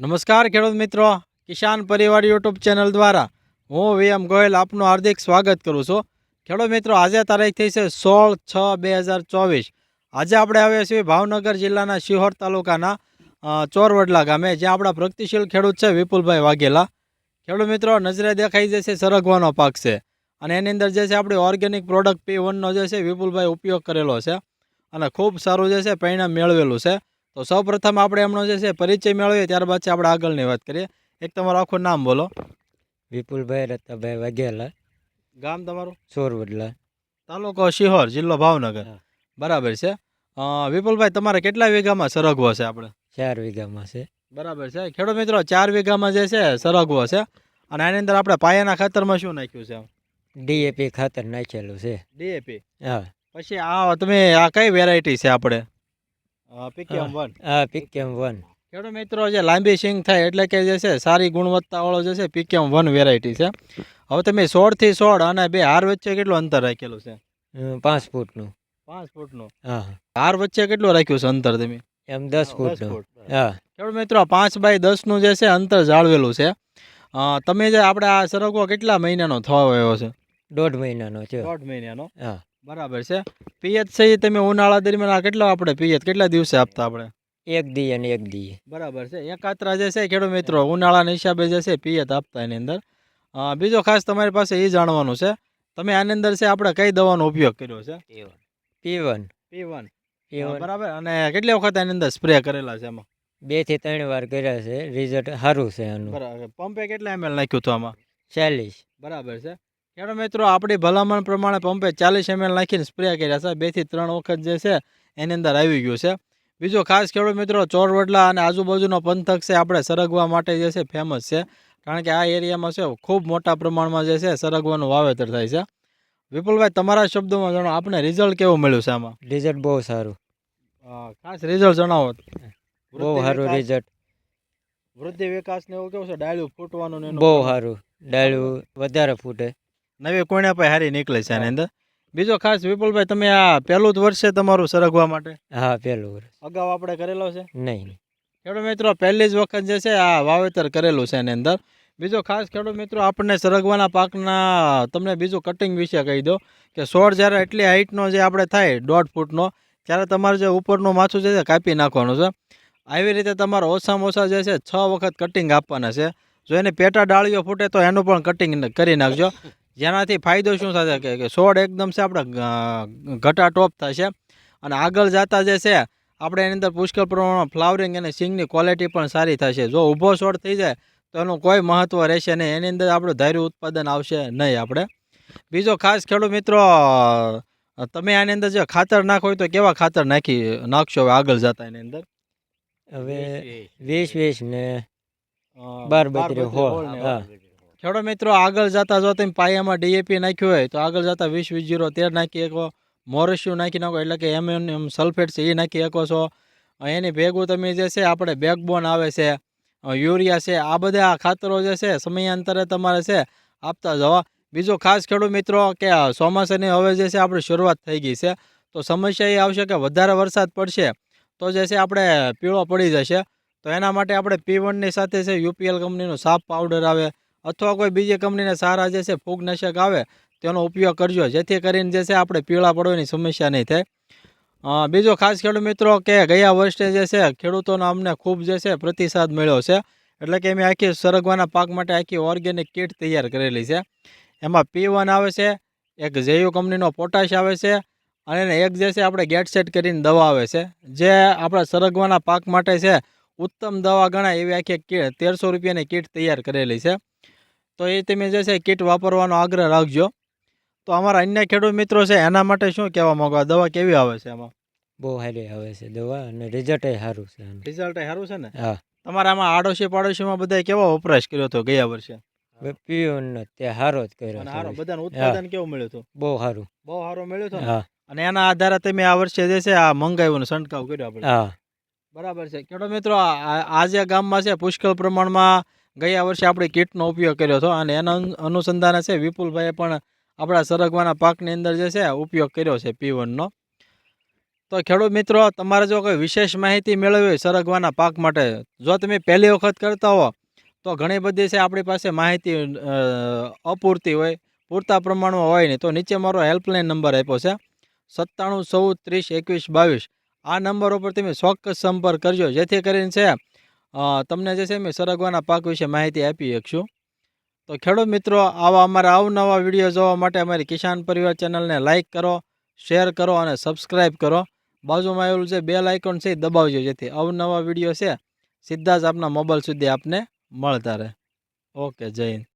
નમસ્કાર, ખેડૂત મિત્રો. કિસાન પરિવાર યુટ્યુબ ચેનલ દ્વારા હું વીએમ ગોયલ આપનું હાર્દિક સ્વાગત કરું છું. ખેડૂત મિત્રો, આજે તારીખ થઈ છે સોળ છ બે હજાર ચોવીસ. આજે આપણે આવ્યા છીએ ભાવનગર જિલ્લાના શિહોર તાલુકાના ચોરવડલા ગામે, જ્યાં આપણા પ્રગતિશીલ ખેડૂત છે વિપુલભાઈ વાઘેલા. ખેડૂત મિત્રો, નજરે દેખાઈ જશે સરગવાનો પાક છે. અને એની અંદર જે છે આપણી ઓર્ગેનિક પ્રોડક્ટ પી વનનો જે છે વિપુલભાઈ ઉપયોગ કરેલો છે. અને ખૂબ સારું જે છે પરિણામ મેળવેલું છે. તો સૌપ્રથમ આપણે એમનો જે છે પરિચય મેળવીએ ત્યારબાદ છે આપણે આગળની વાત કરીએ. એક તમારું આખું નામ બોલો. વિપુલભાઈ રત્તાભાઈ વાઘેલા. ગામ તમારું? સોરવડલા. તાલુકો શિહોર જિલ્લો ભાવનગર. બરાબર છે. વિપુલભાઈ તમારે કેટલા વીઘામાં સરગવો છે આપણે? ચાર વીઘામાં છે. બરાબર છે. ખેડૂત મિત્રો ચાર વીઘામાં જે છે સરગવો છે. અને આની અંદર આપણે પાયાના ખાતરમાં શું નાખ્યું છે? ડીએપી ખાતર નાખેલું છે. ડીએપી? હા. પછી આ તમે આ કઈ વેરાયટી છે આપણે? PKM one. હા પીકેમ વન. ખેડૂત મિત્રો જે લાંબી સિંગ થાય એટલે કે જે છે સારી ગુણવત્તાવાળો જે છે પીકેમ વન વેરાયટી છે. હવે તમે સોળથી સોળ અને બે હાર વચ્ચે કેટલું અંતર રાખેલું છે? પાંચ ફૂટનું. પાંચ ફૂટનું. હા. હાર વચ્ચે કેટલું રાખ્યું છે અંતર તમે? એમ દસ ફૂટ. હા. ખેડૂત મિત્રો પાંચ બાય દસનું જે છે અંતર જાળવેલું છે. તમે જે આપણે આ સરગવો કેટલા મહિનાનો થવા આવ્યો છે? દોઢ મહિનાનો છે. દોઢ મહિનાનો? હા. બરાબર છે. પિયત છે એ તમે ઉનાળા દરમિયાન આ કેટલા આપણે પિયત કેટલા દિવસે આપતા આપણે? એક દી અને એક દી. બરાબર છે. એકાત્રા જે છે ખેડૂત મિત્રો ઉનાળાના હિસાબે જે છે પિયત આપતા એની અંદર. બીજો ખાસ તમારી પાસે એ જાણવાનું છે તમે આની અંદર છે આપણે કઈ દવાનો ઉપયોગ કર્યો છે? P one P one P one બરાબર. અને કેટલી વખત આની અંદર સ્પ્રે કરેલા છે એમાં? બેથી ત્રણ વાર કર્યા છે. રિઝલ્ટ સારું છે આનું બરાબર. પંપે કેટલા એમએલ નાખ્યું હતું આમાં? ચાલીસ. બરાબર છે. ખેડૂત મિત્રો આપણી ભલામણ પ્રમાણે પંપે ચાલીસ એમએલ નાખીને સ્પ્રે કર્યા છે. બેથી ત્રણ વખત જે છે એની અંદર આવી ગયું છે. બીજો ખાસ ખેડૂત મિત્રો ચોરવડલા અને આજુબાજુનો પંથક છે આપણે સરગવા માટે જે છે ફેમસ છે. કારણ કે આ એરિયામાં છે ખૂબ મોટા પ્રમાણમાં જે છે સરગવાનું વાવેતર થાય છે. વિપુલભાઈ તમારા શબ્દોમાં જણાવો આપણે રિઝલ્ટ કેવું મળ્યું છે આમાં? રિઝલ્ટ બહુ સારું. ખાસ રિઝલ્ટ જણાવો. બહુ સારું રિઝલ્ટ વૃદ્ધિ વિકાસ ને એવું કેવું છે ડાળ્યું ફૂટવાનું બહુ સારું. ડાળું વધારે ફૂટે. નવી કોણ્યા પાસે હારી નીકળે છે આની અંદર. બીજો ખાસ વિપુલભાઈ તમે આ પહેલું જ વર્ષ છે તમારું સરગવા માટે? હા પહેલું વર્ષ. અગાઉ આપણે કરેલો છે? નહીં ખેડૂત મિત્રો પહેલી જ વખત જે છે આ વાવેતર કરેલું છે એની અંદર. બીજો ખાસ ખેડૂત મિત્રો આપણને સરગવાના પાકના તમને બીજું કટિંગ વિશે કહી દો કે છોડ જ્યારે એટલી હાઇટનો જે આપણે થાય દોઢ ફૂટનો ત્યારે તમારે જે ઉપરનું માથું જે છે કાપી નાખવાનું છે. આવી રીતે તમારે ઓછામાં ઓછા જે છે છ વખત કટિંગ આપવાના છે. જો એની પેટા ડાળીઓ ફૂટે તો એનું પણ કટિંગ કરી નાખજો. જેનાથી ફાયદો શું થશે કે છોડ એકદમ છે આપણે ઘટા ટોપ થશે. અને આગળ જતા જે છે આપણે એની અંદર પુષ્કળ પ્રમાણમાં ફ્લાવરિંગ અને સિંગની ક્વોલિટી પણ સારી થશે. જો ઊભો છોડ થઈ જાય તો એનું કોઈ મહત્ત્વ રહેશે નહીં. એની અંદર આપણું ધાર્યું ઉત્પાદન આવશે નહીં આપણે. બીજો ખાસ ખેડૂત મિત્રો તમે આની અંદર જે ખાતર નાખો હોય તો કેવા ખાતર નાખી નાખશો હવે આગળ જતા એની અંદર? હવે વીસ વીસ ને બાર બત્રીસ હોળ. ખેડૂત મિત્રો, આગળ જતા જો તમે પાયામાં ડીએપી નાખ્યું હોય, તો આગળ જતા વીસ વીસ જીરો તેર નાખી શકો. મોરસ્યુ નાખી નાખો, એટલે કે એમ સલ્ફેટ છે, એ નાખી શકો છો. એની ભેગું તમે જે છે, આપણે બેકબોન આવે છે યુરિયા છે, આ બધા ખાતરો જે છે, સમયાંતરે તમારે છે, આપતા જવા. બીજો ખાસ ખેડૂત મિત્રો, કે ચોમાસાની હવે જે છે, આપણે શરૂઆત થઈ ગઈ છે, તો સમસ્યા એ આવશે કે વધારે વરસાદ પડશે, તો જે છે, આપણે પીળો પડી જશે. તો એના માટે આપણે પી વનની સાથે છે યુપીએલ કંપનીનો સાફ પાવડર આવે. અથવા કોઈ બીજી કંપનીના સારા જે છે ફૂગનાશક આવે, તેનો ઉપયોગ કરજો. જેથી કરીને જે છે આપણે પીળા પડવાની સમસ્યા નહીં થાય. બીજો ખાસ ખેડૂત મિત્રો કે ગયા વર્ષે જે છે ખેડૂતોનો અમને ખૂબ જે છે પ્રતિસાદ મળ્યો છે. એટલે કે મેં આખી સરગવાના પાક માટે આખી ઓર્ગેનિક કીટ તૈયાર કરેલી છે. એમાં પી આવે છે, એક જેયુ કંપનીનો પોટાશ આવે છે, અને એક જે છે આપણે ગેટ સેટ કરીને દવા આવે છે. જે આપણા સરગવાના પાક માટે છે, ઉત્તમ દવા ગણાય એવી આખી કીટ, તેરસો રૂપિયાની કીટ તૈયાર કરેલી છે. તો એ તમે જે છે કીટ વાપરવાનો આગ્રહ રાખજો. તો અમારા અન્ય ખેડૂત મિત્રો છે એના માટે શું કહેવા માંગો? દવા કેવી આવે છે એમાં બહુ સારી આવે છે દવા અને રિઝલ્ટ સારું છે રિઝલ્ટ સારું છે ને? હા. તમારે આમાં આડોશી પાડોશીમાં બધાય કેવો વપરાશ કર્યો હતો ગયા વર્ષે? તે સારો જ કર્યો સારો. બધાનું ઉત્પાદન કેવું મળ્યું હતું? બહુ સારું બહુ સારું મળ્યું હતું હા. અને એના આધારે તમે આ વર્ષે જે છે આ મંગાવ્યો છંટકાવ કર્યો આપણે. હા. બરાબર છે. ખેડૂત મિત્રો આ આ- આ ગામમાં છે પુષ્કળ પ્રમાણમાં ગયા વર્ષે આપણે કીટનો ઉપયોગ કર્યો હતો અને એના અનુ- અનુસંધાને છે વિપુલભાઈએ પણ આપણા સરગવાના પાકની અંદર જે છે ઉપયોગ કર્યો છે પી વનનો. તો ખેડૂત મિત્રો, તમારે જો કોઈ વિશેષ માહિતી મેળવવી હોય સરગવાના પાક માટે, જો તમે પહેલી વખત કરતા હો, તો ઘણી બધી છે આપણી પાસે માહિતી અપૂરતી હોય, પૂરતા પ્રમાણમાં હોય નહીં. તો નીચે મારો હેલ્પલાઇન નંબર આપ્યો છે, સત્તાણું ચૌદ ત્રીસ એકવીસ બાવીસ. આ નંબર ઉપર તમે ચોક્કસ સંપર્ક કરજો. જેથી કરીને છે તમને જે છે મેં સરગવાના પાક વિશે માહિતી આપી શકશું. તો ખેડૂત મિત્રો, આવા અમારા અવનવા વીડિયો જોવા માટે અમારી કિસાન પરિવાર ચેનલને લાઇક કરો, શેર કરો અને સબસ્ક્રાઈબ કરો. બાજુમાં આવેલું છે બેલ આઇકોન છે એ દબાવજો, જેથી અવનવા વીડિયો છે સીધા જ આપના મોબાઈલ સુધી આપને મળતા રહે. ઓકે, જય હિન્દ.